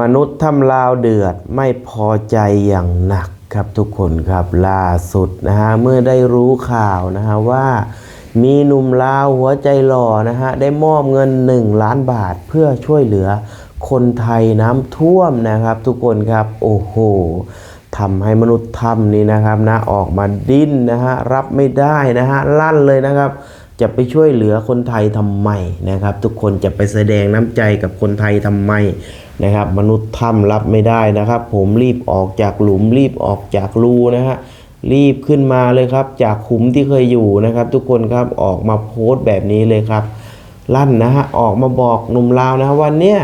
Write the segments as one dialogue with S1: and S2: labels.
S1: มนุษย์ทำลาวเดือดไม่พอใจอย่างหนักครับทุกคนครับล่าสุดนะฮะเมื่อได้รู้ข่าวนะฮะว่ามีหนุ่มลาวหัวใจหล่อนะฮะได้มอบเงิน 1 ล้านบาทเพื่อช่วยเหลือคนไทยน้ำท่วมนะครับ ทุกคนครับโอ้โหทำให้มนุษย์ถ้ำนี้นะครับนะออกมาดิ้นนะฮะรับไม่ได้นะฮะลั่นเลยนะครับจะไปช่วยเหลือคนไทยทำไมนะครับ ทุกคนจะไปแสดงน้ำใจกับคนไทยทำไม นะครับ มนุษย์ถ้ำรับไม่ได้นะครับ ผมรีบออกจากหลุมรีบออกจากรูนะฮะรีบขึ้นมาเลยครับ จากขุมที่เคยอยู่นะครับ ทุกคนครับออกมาโพสต์แบบนี้เลยครับ ลั่นนะฮะออกมาบอกหนุ่มลาวนะฮะวันเนี้ย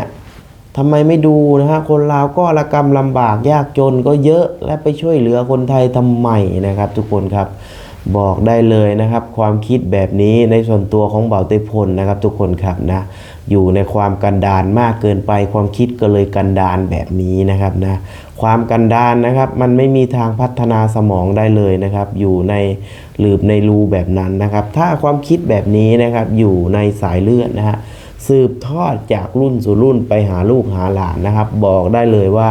S1: ทำไมไม่ดูนะฮะคนลาวก็ระกำลำบากยากจนก็เยอะและไปช่วยเหลือคนไทยทำไมนะครับ ทุกคนครับบอกได้เลยนะครับ ความคิดแบบนี้ในส่วนตัวของเบาเตยพลนะครับ ทุกคนครับนะ อยู่ในความกันดานมากเกินไป ความคิดก็เลยกันดานแบบนี้นะครับนะความกันดานนะครับ มันไม่มีทางพัฒนาสมองได้เลยนะครับ อยู่ในหลืบในรูแบบนั้นนะครับ ถ้าความคิดแบบนี้นะครับอยู่ในสายเลือดนะฮะสืบทอดจากรุ่นสู่รุ่นไปหาลูกหาหลานนะครับ บอกได้เลยว่า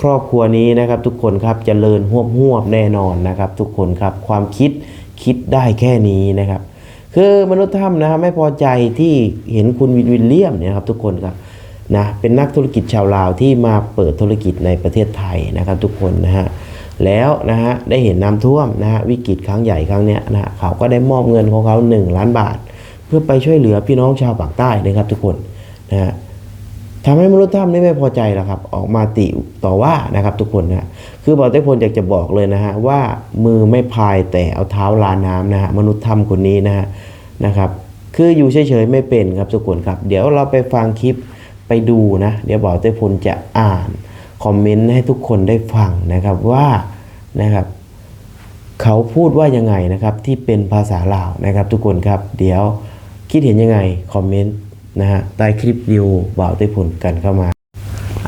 S1: ครอบครัวนี้นะครับ ทุกคนครับจเจริญหวบหวบแน่นอนนะครับ ทุกคนครับความคิดคิดได้แค่นี้นะครับ คือมนุษย์ถ้ำนะครับไม่พอใจที่เห็นคุณวินวิลเลียมเนี่ยครับทุกคนครับนะเป็นนักธุรกิจชาวลาวที่มาเปิดธุรกิจในประเทศไทยนะครับทุกคนนะฮะแล้วนะฮะได้เห็นน้ำท่วมนะฮะวิกฤตครั้งใหญ่ครั้งเนี้ยนะฮะเขาก็ได้มอบเงินของเขา 1 ล้านบาท เพื่อไปช่วยเหลือพี่น้องชาวปากใต้นะครับทุกคนนะฮะ ทำให้มนุษย์ถ้ำนี่ไม่พอใจแล้วครับ ออกมาติต่อว่านะครับทุกคนนะคือบอกได้พลอยากจะบอกเลยนะฮะว่ามือไม่พายแต่เอาเท้าลาน้ำนะฮะมนุษย์ถ้ำคนนี้นะฮะนะครับ คืออยู่เฉยๆไม่เป็นครับทุกคนครับ เดี๋ยวเราไปฟังคลิปไปดูนะ เดี๋ยวบอกได้พลจะอ่านคอมเมนต์ให้ทุกคนได้ฟังนะครับว่านะครับเขาพูดว่ายังไงนะครับที่เป็นภาษาลาวนะครับทุกคนครับ เดี๋ยวคิดเห็นยังไงคอมเมนต์ นะฮะใต้คลิปวิวบ่าวเต้พลกันเข้ามา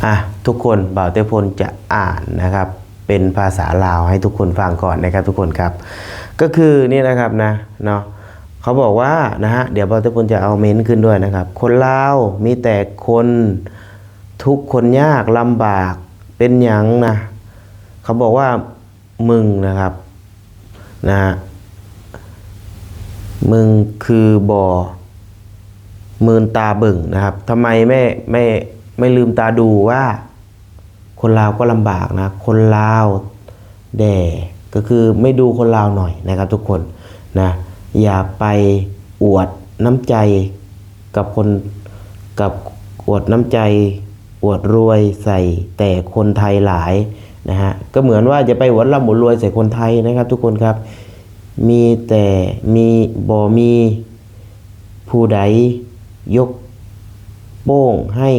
S1: อะทุกคนบ่าวเต้พลจะอ่านนะครับเป็นภาษาลาวให้ทุกคนฟังก่อนนะครับทุกคนครับ ก็คือนี่นะครับนะเนาะเขาบอกว่านะฮะเดี๋ยวบ่าวเต้พลจะเอาเม้นต์ขึ้นด้วยนะครับ คนลาวมีแต่คนทุกคนยากลำบากเป็นหยังนะเขาบอกว่ามึงนะครับนะฮะมึงคือบอ มืนตาเบิ่งนะครับทำไมไม่ไม่ไม่ลืมตาดูว่า คนลาวก็ลำบากนะ คนลาวแด่ก็คือไม่ดูคนลาวหน่อยนะครับทุกคนนะอย่าไปอวดน้ำใจกับคนกับอวดน้ำใจอวดรวยใส่แต่คนไทยหลายนะฮะก็เหมือนว่าจะไปอวดร่ำอวดรวยใส่คนไทยนะครับ ทุกคนครับ มีแต่มีบ่มีผู้ใด ยกโป้งให้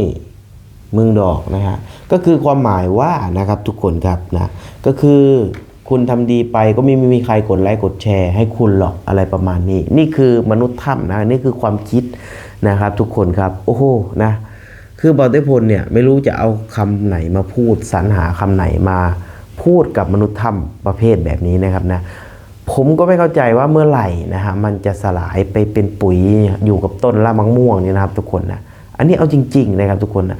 S1: มึงดอกนะฮะก็คือความหมายว่านะครับทุกคนครับนะก็คือคุณทำดีไปก็ไม่ไม,มีใครกดไลค์กดแชร์ ให้คุณหรอกอะไรประมาณนี้ นี่คือมนุษย์ถ้ำนะนี่คือความคิดนะครับ ทุกคนครับโอ้โหนะคือบอลเตพลเนี่ยไม่รู้จะเอาคำไหนมาพูดสรรหาคำไหนมาพูดกับมนุษย์ถ้ำประเภทแบบนี้นะครับนะ ผมก็ไม่เข้าใจว่าเมื่อไหร่นะฮะมันจะสลายไปเป็นปุ๋ยอยู่กับต้นละมังม่วงนี่นะครับทุกคนนะอันนี้เอาจริง ๆ นะครับทุกคนนะ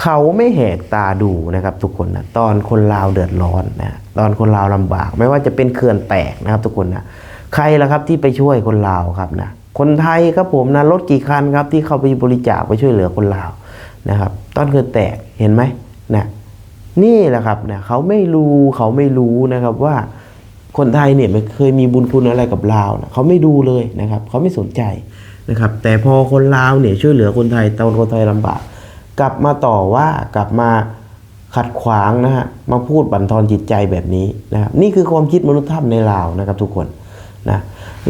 S1: เขาไม่แหกตาดูนะครับทุกคนนะตอนคนลาวเดือดร้อนนะตอนคนลาวลำบาก ไม่ว่าจะเป็นเขื่อนแตกนะครับทุกคนนะใครล่ะครับที่ไปช่วยคนลาวครับนะคนไทยครับผมนะรถกี่คันครับที่เข้าไปบริจาคไปช่วยเหลือคนลาวนะครับตอนเขื่อนแตกเห็นไหมนะนี่แหละครับนะเขาไม่รู้เขาไม่รู้นะครับว่า คนไทยเนี่ยไม่เคยมีบุญคุณอะไรกับลาวนะเขาไม่ดูเลยนะครับเขาไม่สนใจนะครับ แต่พอคนลาวเนี่ยช่วยเหลือคนไทยตอนคนไทยลำบาก กลับมาต่อว่ากลับมาขัดขวางนะฮะมาพูดบั่นทอนจิตใจแบบนี้นะครับนี่คือความคิดมนุษยธรรมในลาวนะครับทุกคนนะ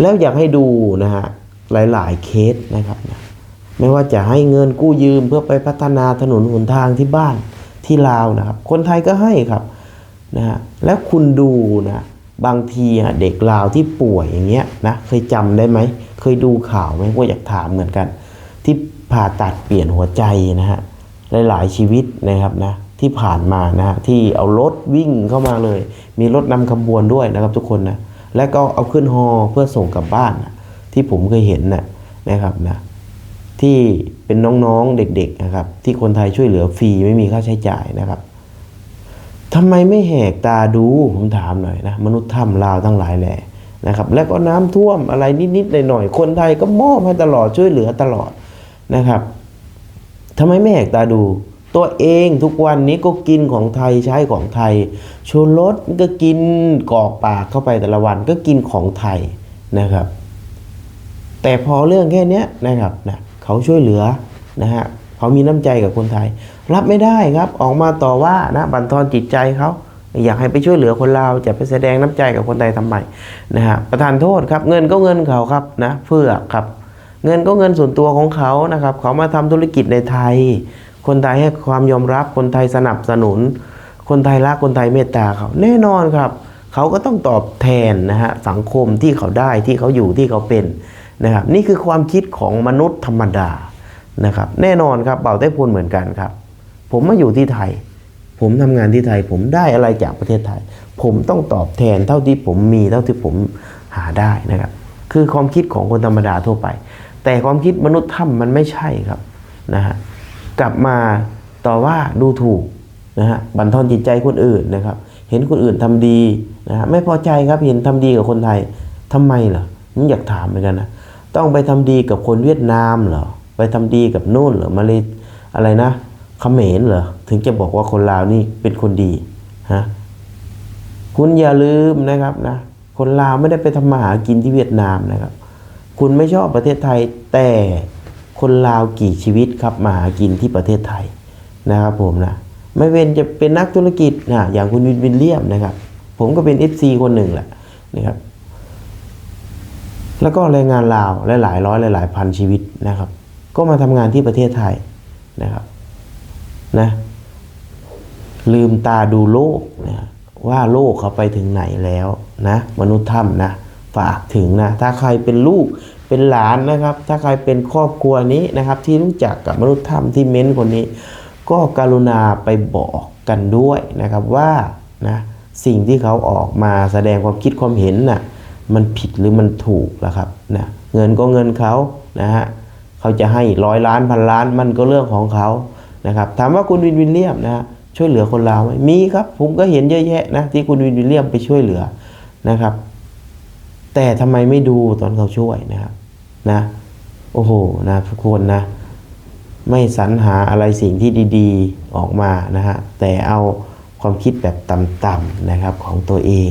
S1: แล้วอยากให้ดูนะฮะหลาย ๆ เคสนะครับนะไม่ว่าจะให้เงินกู้ยืมเพื่อไปพัฒนาถนนหนทางที่บ้านที่ลาวนะครับ คนไทยก็ให้ครับนะฮะแล้วคุณดูนะ บางทีอะเด็กลาวที่ป่วยอย่างเงี้ยนะเคยจำได้ไหม เคยดูข่าวไหมก็อยากถามเหมือนกัน ที่ผ่าตัดเปลี่ยนหัวใจนะฮะหลายๆชีวิตนะครับนะที่ผ่านมานะฮะที่เอารถวิ่งเข้ามาเลย มีรถนำขบวนด้วยนะครับทุกคนนะและก็เอาขึ้นฮอเพื่อส่งกลับบ้านนะที่ผมเคยเห็นนะนะครับนะที่เป็นน้องๆเด็กๆนะครับที่คนไทยช่วยเหลือฟรีไม่มีค่าใช้จ่ายนะครับ ทำไมไม่แหกตาดูผมถามหน่อยนะมนุษย์ถ้ำลาวทั้งหลายแหละนะครับแล้วก็น้ำท่วมอะไรนิดๆหน่อยๆคนไทยก็มอบให้ตลอดช่วยเหลือตลอดนะครับทำไมไม่แหกตาดู ตัวเองทุกวันนี้ก็กินของไทยใช้ของไทยชูรสก็กินกอกปากเข้าไปแต่ละวันก็กินของไทยนะครับ แต่พอเรื่องแค่นี้นะครับนะเขาช่วยเหลือนะฮะ เขามีน้ำใจกับคนไทย รับไม่ได้ครับออกมาต่อว่านะบั่นทอนจิตใจเขาอยากให้ไปช่วยเหลือคนลาวจะไปแสดงน้ำใจกับคนไทยทำไมนะฮะประทานโทษครับ เงินก็เงินเขาครับนะเพื่อครับ เงินก็เงินส่วนตัวของเขานะครับ เขามาทำธุรกิจในไทย คนไทยให้ความยอมรับคนไทยสนับสนุน คนไทยรักคนไทยเมตตาเขาแน่นอนครับ เขาก็ต้องตอบแทนนะฮะสังคมที่เขาได้ที่เขาอยู่ที่เขาเป็นนะครับนี่คือความคิดของมนุษย์ธรรมดา นะครับแน่นอนครับเป่าไต้พลเหมือนกันครับ ผมมาอยู่ที่ไทย ผมทำงานที่ไทย ผมได้อะไรจากประเทศไทย ผมต้องตอบแทนเท่าที่ผมมีเท่าที่ผมหาได้นะครับ คือความคิดของคนธรรมดาทั่วไป แต่ความคิดมนุษย์ถ้ำมันไม่ใช่ครับนะฮะกลับมาต่อว่าดูถูกนะฮะบั่นทอนจิตใจคนอื่นนะครับ เห็นคนอื่นทำดีนะฮะไม่พอใจครับเห็นทำดีกับคนไทยทำไมเหรอผมอยากถามเหมือนกันนะต้องไปทำดีกับคนเวียดนามเหรอ ไปทำดีกับโน่นเหรอมาเลยอะไรนะเขมรเหรอถึงจะบอกว่าคนลาวนี่เป็นคนดีฮะคุณอย่าลืมนะครับนะคนลาวไม่ได้ไปทำมาหากินที่เวียดนามนะครับ คุณไม่ชอบประเทศไทยแต่คนลาวกี่ชีวิตครับมาหากินที่ประเทศไทยนะครับผมนะไม่เป็นจะเป็นนักธุรกิจนะอย่างคุณวินวินเลียมนะครับ ผมก็เป็น FC คนหนึ่งแหละนะครับ แล้วก็แรงงานลาวหลายร้อยหลายพันชีวิตนะครับ ก็มาทำงานที่ประเทศไทยนะครับนะลืมตาดูโลกนะว่าโลกเขาไปถึงไหนแล้วนะมนุษย์ถ้ำนะฝากถึงนะถ้าใครเป็นลูกเป็นหลานนะครับ ถ้าใครเป็นครอบครัวนี้นะครับ ที่รู้จักกับมนุษย์ถ้ำที่เม้นคนนี้ ก็กรุณาไปบอกกันด้วยนะครับว่านะสิ่งที่เขาออกมาแสดงความคิดความเห็นน่ะมันผิดหรือมันถูกล้วครับนะเงินก็เงินเขานะฮะ เขาจะให้ร้อยล้านพันล้านมันก็เรื่องของเขานะครับถามว่าคุณวินวินเลียมนะฮะช่วยเหลือคนลาวไหมมีครับ ผมก็เห็นเยอะแยะนะที่คุณวินวินเลียมไปช่วยเหลือนะครับ แต่ทำไมไม่ดูตอนเขาช่วยนะครับนะโอ้โหนะทุกคนนะ ไม่สรรหาอะไรสิ่งที่ดีๆออกมานะฮะแต่เอาความคิดแบบต่ำๆนะครับของตัวเอง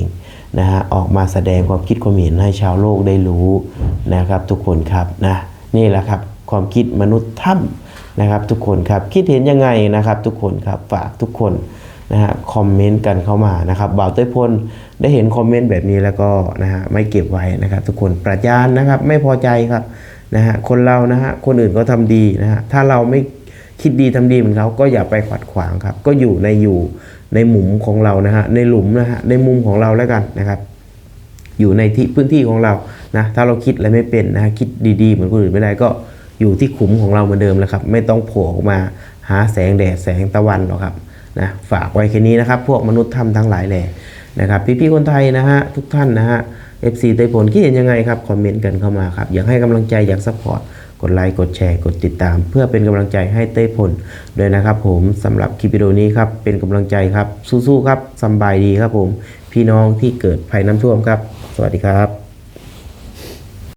S1: นะฮะออกมาแสดงความคิดความเห็นให้ชาวโลกได้รู้นะครับ ทุกคนครับนะนี่แหละครับ ความคิดมนุษย์ถ้ำนะครับ ทุกคนครับคิดเห็นยังไงนะครับ ทุกคนครับฝากทุกคนนะฮะคอมเมนต์กันเข้ามานะครับบ่าวเต้ยพลได้เห็นคอมเมนต์แบบนี้แล้วก็นะฮะไม่เก็บไว้นะครับ ทุกคนประจานนะครับไม่พอใจครับนะฮะคนเรานะฮะคนอื่นก็ทำดีนะฮะถ้าเราไม่คิดดีทำดีเหมือนเขาก็อย่าไปขัดขวางครับ ก็อยู่ในอยู่ในหมุมของเรานะฮะในหลุมนะฮะในมุมของเราแล้วกันนะครับ อยู่ในที่พื้นที่ของเรานะถ้าเราคิดอะไรไม่เป็นนะฮะคิดดีๆเหมือนคนอื่นไม่ได้ก็ อยู่ที่ขุมของเราเหมือนเดิมแล้วครับ ไม่ต้องโผล่ออกมาหาแสงแดดแสงตะวันหรอกครับนะฝากไว้แค่นี้นะครับ พวกมนุษย์ถ้ำทั้งหลายแหล่นะครับ พี่ๆคนไทยนะฮะทุกท่านนะฮะ FC ไต้ผลคิดเห็นยังไงครับ คอมเมนต์กันเข้ามาครับ อยากให้กำลังใจอยากซัพพอร์ตกดไลค์กดแชร์กดติดตาม เพื่อเป็นกำลังใจให้เต้ยผลด้วยนะครับผมสำหรับคลิปวิดีโอนี้ครับเป็นกำลังใจครับสู้ๆครับสบายดีครับผม พี่น้องที่เกิดภัยน้ำท่วมครับ สวัสดีครับ